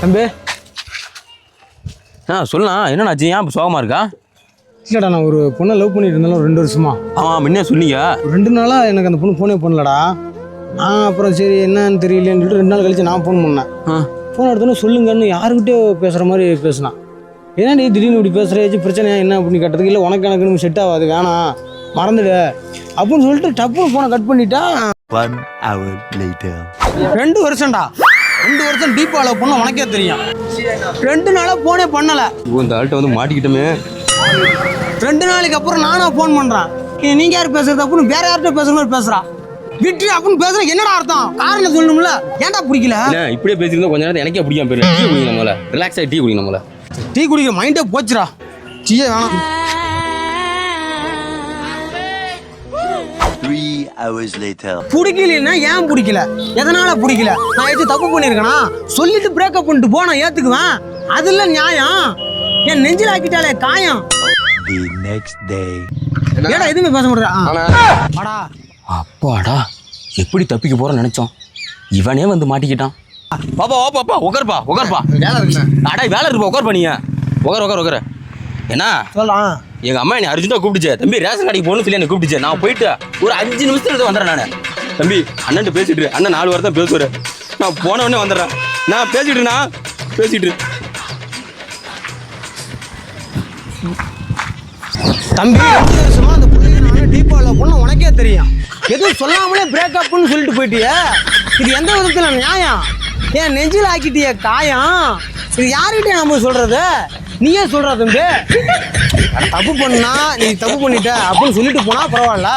தம்பி. ஆ சொல்லலாம் என்னண்ணாச்சு ஏன் இப்போ சோகமாக இருக்கா? இல்லைடா நான் ஒரு பொண்ணை லவ் பண்ணிட்டு இருந்தாலும் ரெண்டு வருஷமா. ஆமாம் முன்னே சொன்னீங்க. ரெண்டு நாளாக எனக்கு அந்த பொண்ணு ஃபோனே பண்ணலடா. நான் அப்புறம் சரி என்னன்னு தெரியலேன்னு சொல்லிட்டு ரெண்டு நாள் கழிச்சு நான் ஃபோன் பண்ணேன். ஆ. ஃபோன் எடுத்தோன்னே சொல்லுங்கன்னு யாருக்கிட்டயோ பேசுகிற மாதிரி பேசினான். ஏன்னா நீ திடீர்னு இப்படி பேசுகிற ஏச்சு பிரச்சனையா என்ன அப்படின்னு கேட்டதுக்கு இல்லை உனக்கு எனக்கு செட் ஆகாது வேணாம். மறந்துடு. அப்படின்னு சொல்லிட்டு டப்புன்னு ஃபோனை கட் பண்ணிட்டா. One hour later. ரெண்டு வருஷம்டா. ரெண்டு வருஷம் டீப்பா லவ் பண்ண உனக்கே தெரியும். ரெண்டு நாளாக ஃபோனே பண்ணலை. இந்த ஆள்கிட்ட வந்து மாட்டிக்கிட்டோமே. ரெண்டு நாளைக்கு அப்புறம் நானா ஃபோன் பண்றேன். நீங்க யார் பேசுறது அப்படின்னு வேற யார்கிட்ட பேசுற மாதிரி பேசுறான் விட்டு அப்படின்னு பேசுற என்னடா அர்த்தம்? காரணம் சொல்லணும்ல. ஏன்டா பிடிக்கல? இப்படியே பேசியிருந்தா கொஞ்ச நேரத்தில் எனக்கே பிடிக்காம போயிடும் டீ குடிங்க நம்மள ரிலாக்ஸ் ஆகி டீ குடிங்க நம்மள டீ குடிக்கிற மைண்டே போச்சுடா. டீயே வேணாம். Three hours later. பிடிக்கலன்னா ஏன் பிடிக்கல? எதனால பிடிக்கல? நான் ஏதாச்சும் தப்பு பண்ணியிருக்கேனா? சொல்லிட்டு பிரேக்கப் பண்ணிட்டு போ நான் ஏத்துக்குவேன். அது இல்ல நியாயம். என் நெஞ்சில் ஆக்கிட்டாலே காயம். The next day. ஏடா எதுவுமே பேச முடியல வாடா. அப்பாடா எப்படி தப்பிக்க போறோம்னு நினைச்சோம். இவனே வந்து மாட்டிக்கிட்டான். பாப்பா ஓ பாப்பா உட்காருப்பா உட்காருப்பா வேலை இருக்குண்ணே. அடா வேலை இருப்பா உட்காருப்பா நீங்க உட்கார் உட்கார் உட்கார என்ன சொல்லலாம். எங்க அம்மா என்னை அர்ஜென்ட்டாக கூப்பிட்டுச்சு. தம்பி ரேஷன் கடைக்கு போகணும்னு சொல்லி என்னை கூப்பிட்டுச்சு. நான் போயிட்டு ஒரு அஞ்சு நிமிஷத்துல வந்துடுறேன் நான். தம்பி அண்ணன் பேசிட்டு. அண்ணன் நாலு வாரம் தான் பேசுவார். நான் போன உடனே வந்துடுறேன். நான் பேசிட்டு இருக்கேனா? பேசிட்டு. தம்பி வருஷமா அந்த பிள்ளைங்க நானும் டீப்பா லவ் பண்ண உனக்கே தெரியும். எதுவும் சொல்லாமலே பிரேக்கப்னு சொல்லிட்டு போயிட்டியே. இது எந்த விதத்துல நியாயம்? ஏன் நெஞ்சில் ஆக்கிட்டிய காயம். இது யார்கிட்ட நம்ம சொல்றது? நீயே சொல்ற தம்பி. தப்பு பண்ணா நீ தப்பு பண்ணிட்ட அப்படின்னு சொல்லிட்டு போனா பரவாயில்ல.